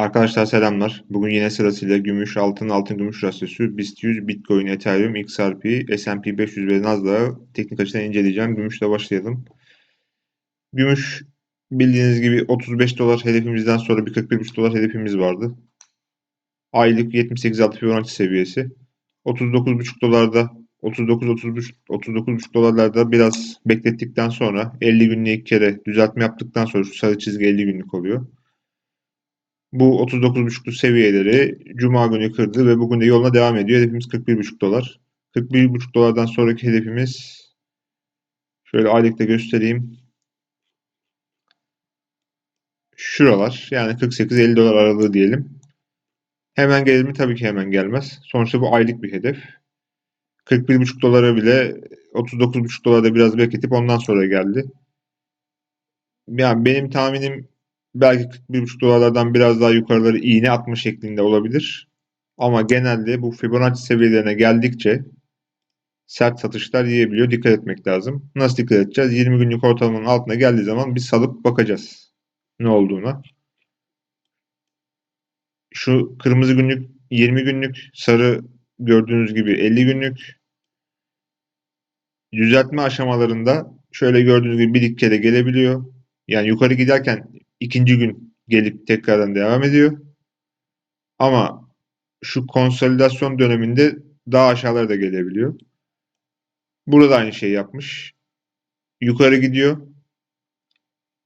Arkadaşlar selamlar. Bugün yine sırasıyla gümüş, altın, altın gümüş rasyosu, BIST 100, Bitcoin, Ethereum, XRP, S&P 500 ve Nasdaq'ı teknik açıdan inceleyeceğim. Gümüşle başlayalım. Gümüş bildiğiniz gibi 35 dolar hedefimizden sonra bir 41,5 dolar hedefimiz vardı. Aylık 78.6 Fibonacci seviyesi. 39,5 dolarda 39 39 39,5 dolarlarda biraz beklettikten sonra 50 günlük kere düzeltme yaptıktan sonra şu sarı çizgi 50 günlük oluyor. Bu 39,5'lu seviyeleri Cuma günü kırdı ve bugün de yoluna devam ediyor. Hedefimiz 41,5 dolar. 41,5 dolardan sonraki hedefimiz şöyle aylıkta göstereyim. Şuralar yani 48-50 dolar aralığı diyelim. Hemen gelir mi? Tabii ki hemen gelmez. Sonuçta bu aylık bir hedef. 41,5 dolara bile 39,5 dolarda biraz bekletip ondan sonra geldi. Yani benim tahminim belki 41,5 dolarlardan biraz daha yukarıları iğne atma şeklinde olabilir. Ama genelde bu Fibonacci seviyelerine geldikçe sert satışlar yiyebiliyor. Dikkat etmek lazım. Nasıl dikkat edeceğiz? 20 günlük ortalamanın altına geldiği zaman bir salıp bakacağız ne olduğuna. Şu kırmızı günlük 20 günlük, sarı gördüğünüz gibi 50 günlük düzeltme aşamalarında şöyle gördüğünüz gibi bir kere gelebiliyor. Yani yukarı giderken ikinci gün gelip tekrardan devam ediyor. Ama şu konsolidasyon döneminde daha aşağılara da gelebiliyor. Burada aynı şey yapmış. Yukarı gidiyor.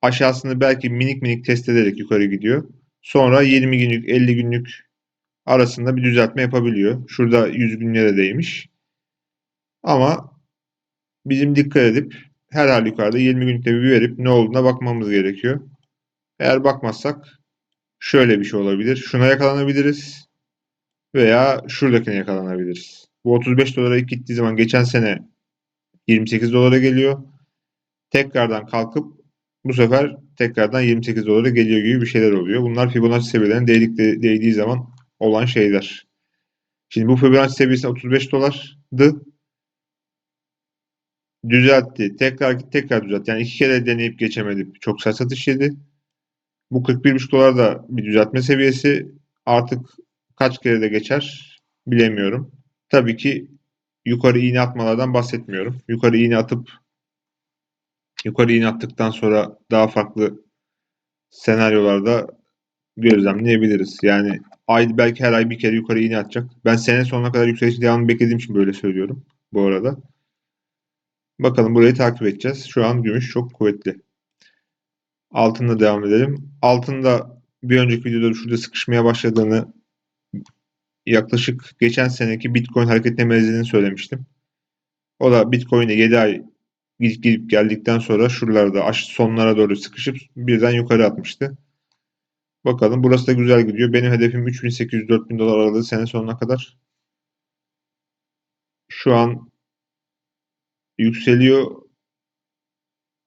Aşağısını belki minik minik test ederek yukarı gidiyor. Sonra 20 günlük 50 günlük arasında bir düzeltme yapabiliyor. Şurada 100 günlere değmiş. Ama bizim dikkat edip her halükarda 20 günlükte bir verip ne olduğuna bakmamız gerekiyor. Eğer bakmazsak şöyle bir şey olabilir. Şuna yakalanabiliriz veya şuradakine yakalanabiliriz. Bu 35 dolara ilk gittiği zaman geçen sene 28 dolara geliyor. Tekrardan kalkıp bu sefer tekrardan 28 dolara geliyor gibi bir şeyler oluyor. Bunlar Fibonacci seviyelerine değdikleri, değdiği zaman olan şeyler. Şimdi bu Fibonacci seviyesi 35 dolardı. Düzeltti. Tekrar tekrar düzeltti. Yani iki kere deneyip geçemedi. Çok sert satış yedi. Bu 41,5 dolar da bir düzeltme seviyesi. Artık kaç kere de geçer bilemiyorum. Tabii ki yukarı iğne atmalardan bahsetmiyorum. Yukarı iğne atıp yukarı iğne attıktan sonra daha farklı senaryolarda gözlemleyebiliriz. Yani ay belki her ay bir kere yukarı iğne atacak. Ben sene sonuna kadar yükseliş devamını beklediğim için böyle söylüyorum bu arada. Bakalım burayı takip edeceğiz. Şu an gümüş çok kuvvetli. Altında devam edelim. Altında bir önceki videoda şurada sıkışmaya başladığını yaklaşık geçen seneki Bitcoin hareketlemelerini söylemiştim. O da Bitcoin'e 7 ay gidip gidip geldikten sonra şuralarda sonlara doğru sıkışıp birden yukarı atmıştı. Bakalım burası da güzel gidiyor. Benim hedefim 3800-4000 dolar aralığı sene sonuna kadar. Şu an yükseliyor.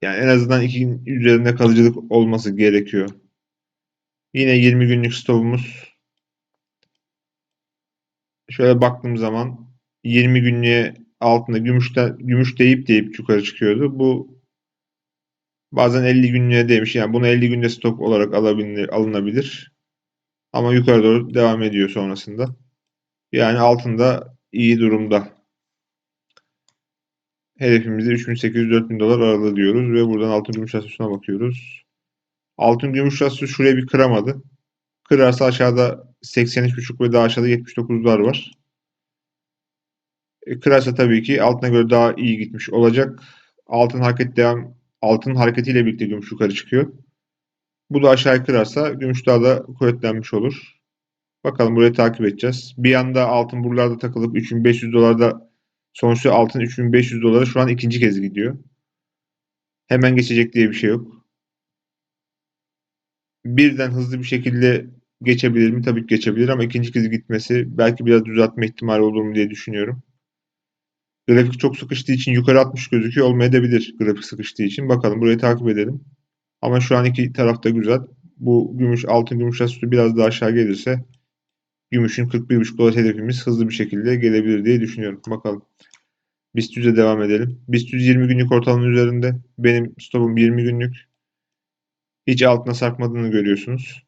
Yani en azından iki üzerinde kalıcılık olması gerekiyor. Yine 20 günlük stopumuz. Şöyle baktığım zaman 20 günlüğe altında gümüşte, gümüş deyip deyip yukarı çıkıyordu. Bu bazen 50 günlüğe değmiş. Yani bunu 50 günde stop olarak alabilir, alınabilir. Ama yukarı doğru devam ediyor sonrasında. Yani altında iyi durumda. Hedefimizde 3800-4000 dolar aralığı diyoruz ve buradan altın gümüş rasyosuna bakıyoruz. Altın gümüş rasyosu şuraya bir kıramadı. Kırarsa aşağıda 83.5 ve daha aşağıda 79'lar var. E, kırarsa tabii ki altına göre daha iyi gitmiş olacak. Altın hareket devam altın hareketiyle birlikte gümüş yukarı çıkıyor. Bu da aşağı kırarsa gümüş daha da kuvvetlenmiş olur. Bakalım burayı takip edeceğiz. Bir anda altın buralarda takılıp 3500 dolarda sonuçta altın 3500 dolara şu an ikinci kez gidiyor. Hemen geçecek diye bir şey yok. Birden hızlı bir şekilde geçebilir mi? Tabii ki geçebilir ama ikinci kez gitmesi belki biraz düzeltme ihtimali olur mu diye düşünüyorum. Grafik çok sıkıştığı için yukarı atmış gözüküyor olmayabilir grafik sıkıştığı için. Bakalım burayı takip edelim. Ama şu an iki tarafta güzel. Bu gümüş altın gümüş rasyosu biraz daha aşağı gelirse gümüşün 41,5 dolar hedefimiz hızlı bir şekilde gelebilir diye düşünüyorum. Bakalım. BIST 100'e devam edelim. BIST 100 20 günlük ortalamanın üzerinde. Benim stopum 20 günlük. Hiç altına sarkmadığını görüyorsunuz.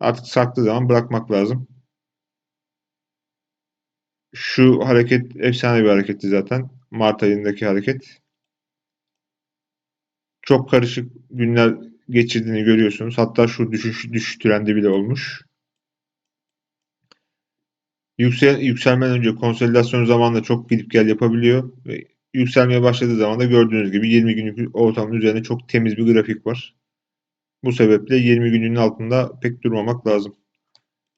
Artık sarktığı zaman bırakmak lazım. Şu hareket efsane bir hareketti zaten. Mart ayındaki hareket. Çok karışık günler geçirdiğini görüyorsunuz. Hatta şu düşüş, düşüş trendi bile olmuş. Yüksel, yükselmeden önce konsolidasyon zamanında çok gidip gel yapabiliyor. Ve yükselmeye başladığı zaman da gördüğünüz gibi 20 günlük ortamın üzerinde çok temiz bir grafik var. Bu sebeple 20 günün altında pek durmamak lazım.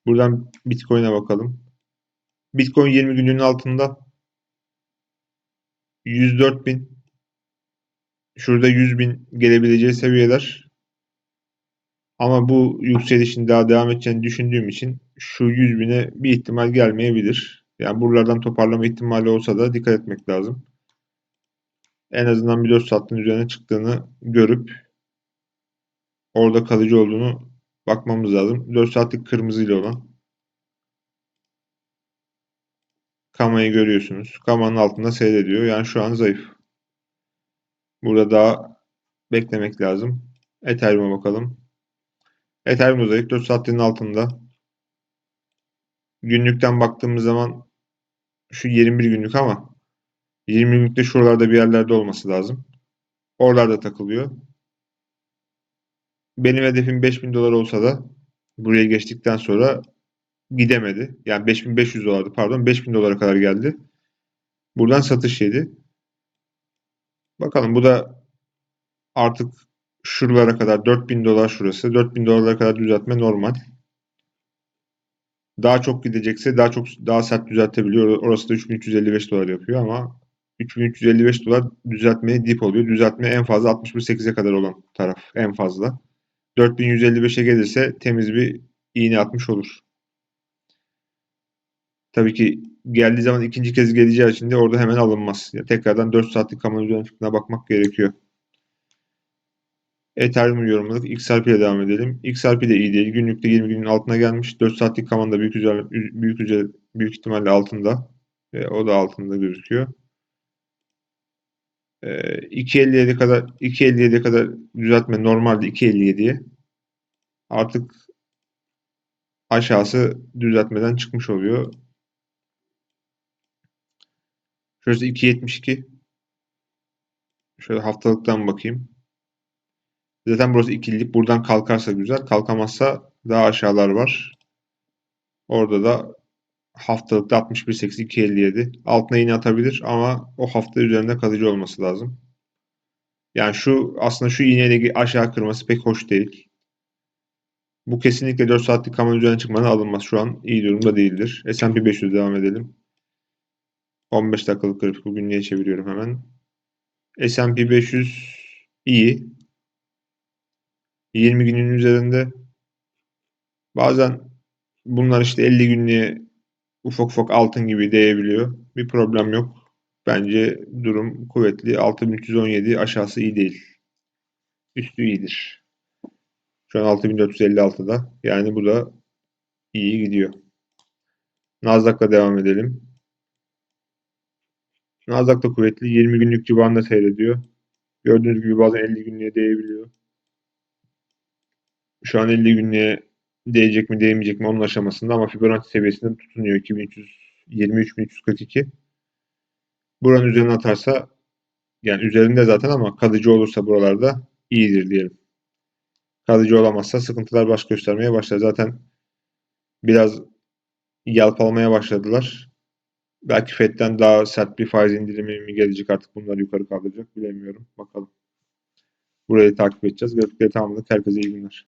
Buradan Bitcoin'e bakalım. Bitcoin 20 günün altında 104 bin şurada 100 bin gelebileceği seviyeler ama bu yükselişin daha devam edeceğini düşündüğüm için şu 100 bine bir ihtimal gelmeyebilir. Yani buralardan toparlama ihtimali olsa da dikkat etmek lazım. En azından bir 4 saatin üzerine çıktığını görüp orada kalıcı olduğunu bakmamız lazım. 4 saatlik kırmızıyla olan Kama'yı görüyorsunuz. Kama'nın altında seyrediyor. Yani şu an zayıf. Burada daha beklemek lazım. Ethereum'a bakalım. Ethereum da zayıf. 4 saatlerin altında. Günlükten baktığımız zaman şu 21 günlük ama 20 günlükte şuralarda bir yerlerde olması lazım. Oralarda takılıyor. Benim hedefim 5000 dolar olsa da buraya geçtikten sonra gidemedi. Yani 5500 dolardı pardon 5000 dolara kadar geldi. Buradan satış yedi. Bakalım bu da artık şuralara kadar 4000 dolar şurası. 4000 dolara kadar düzeltme normal. Daha çok gidecekse daha çok daha sert düzeltebiliyor. Orası da 3355 dolar yapıyor ama 3355 dolar düzeltmeye dip oluyor. Düzeltme en fazla 61.8'e kadar olan taraf en fazla. 4155'e gelirse temiz bir iğne atmış olur. Tabii ki geldiği zaman ikinci kez geleceği için de orada hemen alınmaz. Yani tekrardan 4 saatlik kamu üzerine bakmak gerekiyor. Ethereum yorumladık. XRP ile devam edelim. XRP de iyi değil. Günlükte 20 günün altına gelmiş. 4 saatlik kamanda büyük üzerine, büyük üzerine, büyük ihtimalle altında. E, o da altında gözüküyor. E, 2.57'ye kadar 2.57'ye kadar düzeltme normalde 2.57'ye. Artık aşağısı düzeltmeden çıkmış oluyor. Şurası 2.72. Şöyle haftalıktan bakayım. Zaten burası ikililik. Buradan kalkarsa güzel. Kalkamazsa daha aşağılar var. Orada da haftalıkta 61.8 2.57. Altına yine atabilir ama o hafta üzerinde kalıcı olması lazım. Yani şu aslında şu iğneyle aşağı kırması pek hoş değil. Bu kesinlikle 4 saatlik kamen üzerine çıkmadan alınmaz. Şu an iyi durumda değildir. S&P 500 devam edelim. 15 dakikalık grafik bugünlüğe çeviriyorum hemen. S&P 500 iyi. 20 günün üzerinde. Bazen bunlar işte 50 günlüğe ufak ufak altın gibi değebiliyor. Bir problem yok. Bence durum kuvvetli. 6317 aşağısı iyi değil. Üstü iyidir. Şu an 6456'da. Yani bu da iyi gidiyor. Nasdaq'la devam edelim. Nasdaq da kuvvetli. 20 günlük civarında seyrediyor. Gördüğünüz gibi bazen 50 günlüğe değebiliyor. Şu an 50 günlüğe değecek mi değmeyecek mi onun aşamasında ama Fibonacci seviyesinde tutunuyor 2342. Buranın üzerine atarsa yani üzerinde zaten ama kalıcı olursa buralarda iyidir diyelim. Kalıcı olamazsa sıkıntılar baş göstermeye başlar. Zaten biraz yalpalamaya başladılar. Belki FED'den daha sert bir faiz indirimi mi gelecek artık bunları yukarı kaldıracak bilemiyorum. Bakalım. Burayı takip edeceğiz. Grafikleri tamamladık. Herkese iyi günler.